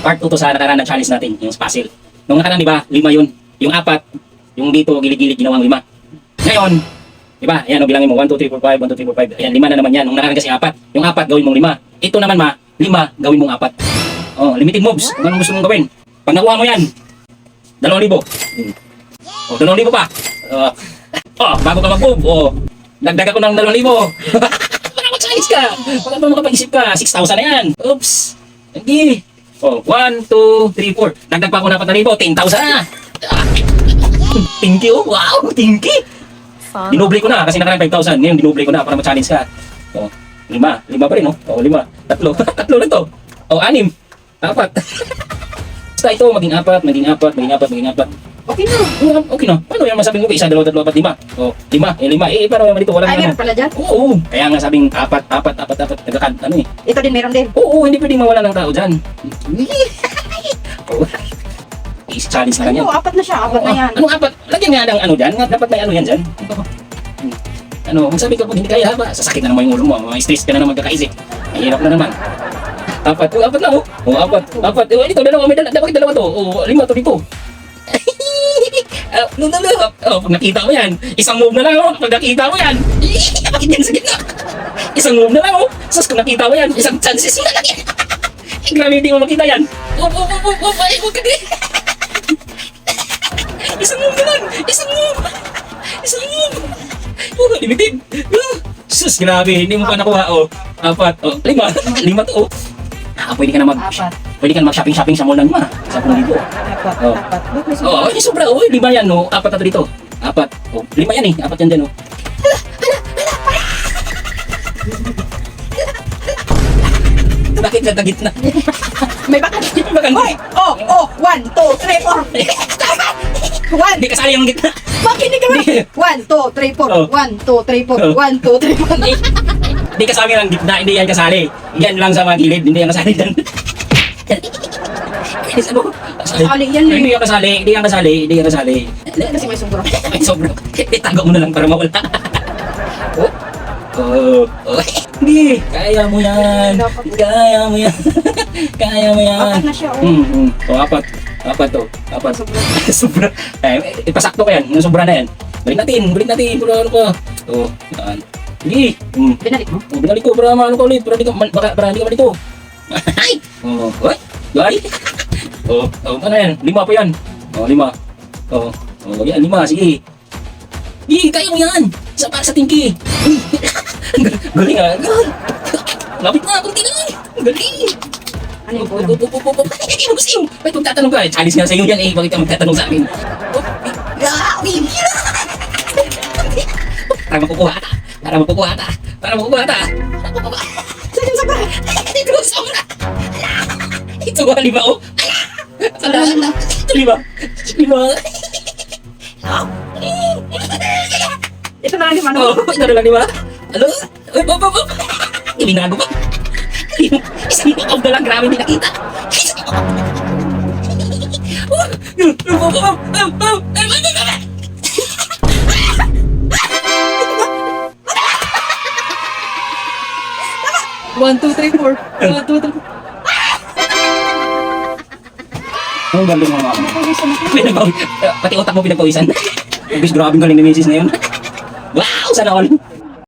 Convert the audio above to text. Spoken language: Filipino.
part 2 to sa nakaraan na challenge natin, yung puzzle. Nung nakaraan, di ba, lima yun. Yung apat, yung dito, gilid-gilid, ginawang lima. Ngayon, di ba, ayan, bilangin mo, 1, 2, 3, 4, 5, 1, 2, 3, 4, 5. Ayan, lima na naman yan. Nung nakaraan kasi apat. Yung apat, gawin mong lima. Ito naman, ma, lima, gawin mong apat. Oh, limited moves. Kung anong gusto mong gawin. Pag nakuha mo yan, dalawang libo. O, dalawang libo pa. Uh, oh, bago ka mag-move, oh, dagdag ako ng dalawang libo. Baka mag-challenge ka. Baka ba makapag-isip ka, 6,000 na yan. Oops. Hindi. Oh, 1, 2, 3, 4. Dagdag pa ako na 4,000, 10,000 na. Ah. Thank you. Wow, thank you. Fun. Dinoble ko na kasi nakarang 5,000. Ngayon dinoble ko na para ma-challenge ka. Oh, lima. Lima pa rin, oh. Oh, lima. Tatlo. Tatlo lang to. Oh, anim. Apat. Basta ito, maging apat, maging apat, maging apat, maging apat. Okay na. Oh, Okay na. Paano yan masabing mo? Isa, dalawa, tatlo, apat, lima. Oh, lima. Eh, lima. Eh, paano naman dito? Wala Ay, meron pala dyan. Oo. Kaya nga sabing apat, apat, apat, apat. Nagkakad, ano eh. Ito din meron din. Oo, hindi pwedeng mawala ng tao dyan. oh. Is challenge na lang yan. Ano, apat na siya. Apat na yan. Anong apat? Lagyan nga ng ano dyan. Nga, dapat may ano yan dyan. Ano, magsabi ka pag hindi kaya ba? Sasakit na naman yung ulo mo. Mga stress ka na naman kakaisip. Mahirap na naman. Apat. Oh, apat na oh. Oh, apat. Apat. Oh, dito, dalawa. May dalawa. Bakit dalawa to? Oh, lima to dito. Ah, no, dalawa. Oh, pag nakita mo yan, isang move na lang oh. Pag nakita mo yan, bakit yan sa gitna? Isang move na lang oh. Sus, kung nakita mo yan, isang chances na lang yan. Grabe, hindi mo makita yan. Oh, oh, oh, oh, oh, ay, huwag ka. Isang move na lang! Isang move! Isang move! Oh, limited! Oh, sus, grabe, hindi mo pa nakuha. Oh, apat. Oh, lima. lima to. Oh. Ah, pwede ka na mag... Apat. Pwede ka na mag-shopping-shopping sa mall na lima. Sa pong libo. Apat. Oh. Apat. Ba't may Oh, ay, sobra. Oh, lima yan. Oh. Apat na to dito. Apat. Oh, lima yan eh. Apat yan dyan. Oh. Bakit sa gitna? May bakat. Bakit? Hoy! Oh! Oh! One, two, three, four. One! Hindi kasali yung gitna. Hindi ka ba? One, two, three, four. Oh. One, two, three, four. Oh. One, two, three, four. Hindi kasali ang gitna. Hindi yan kasali. Yan lang sa mga gilid. Hindi yan kasali dyan. Kasi ano? Kasali yan eh. Hindi yan kasali. Hindi yan kasali. Hindi yan kasali. Kasi may sobrang. Ay, sobrang. Itago mo na lang para mawala. oh. Oh. oh. Hindi. Kaya mo yan. Kaya mo yan. Kaya mo yan. Apat na siya, oh. Hmm, hmm. Oh, apat. Apat to. Apat. Sobrang. sobra. Eh, ipasakto ko yan. Yung sobra na yan. Balik natin. Balik natin. Para ano pa. Oh. Yan. Hindi. Hmm. Binalik mo? Oh, binalik ko para maano ka ulit. Para hindi ka, baka, para hindi ka malito. Ay! Oh, oy! Ay! Oh, oh, ano yan? Lima pa yan. Oh, lima. Oh, oh, yan, lima. Sige. Kaya mo yan. Sa para sa tingki. Gal- Galing ah. Lapit na, kunti na lang. Galing. Ano yung Oh, kulang? oh, oh, oh, oh, oh. Ay, ay, gusto. Ba't magtatanong ka? Eh, Challenge nga sa iyo yan eh. Bakit ka magtatanong sa akin? Oh, eh, ah. Para makukuha ka. Para makukuha ka. Para makukuha ka. Para makukuha ka. Saan yung sobra? Ito ko sobra. Ito ko lima oh. Ala. Ito lima. Lima. Ito na yung ano. Oh, ito na lima. Ano? Uy, pop, pop, pop. Ibinago pa. Isang pop na lang. Grabe hindi nakita. Isang pop. One, two, three, four. One, two, three, Ang galing mga Pinagpaw- Pati utak mo pinagpawisan. Guys, grabe galing ni Mrs. na yun. Wow! Sana all.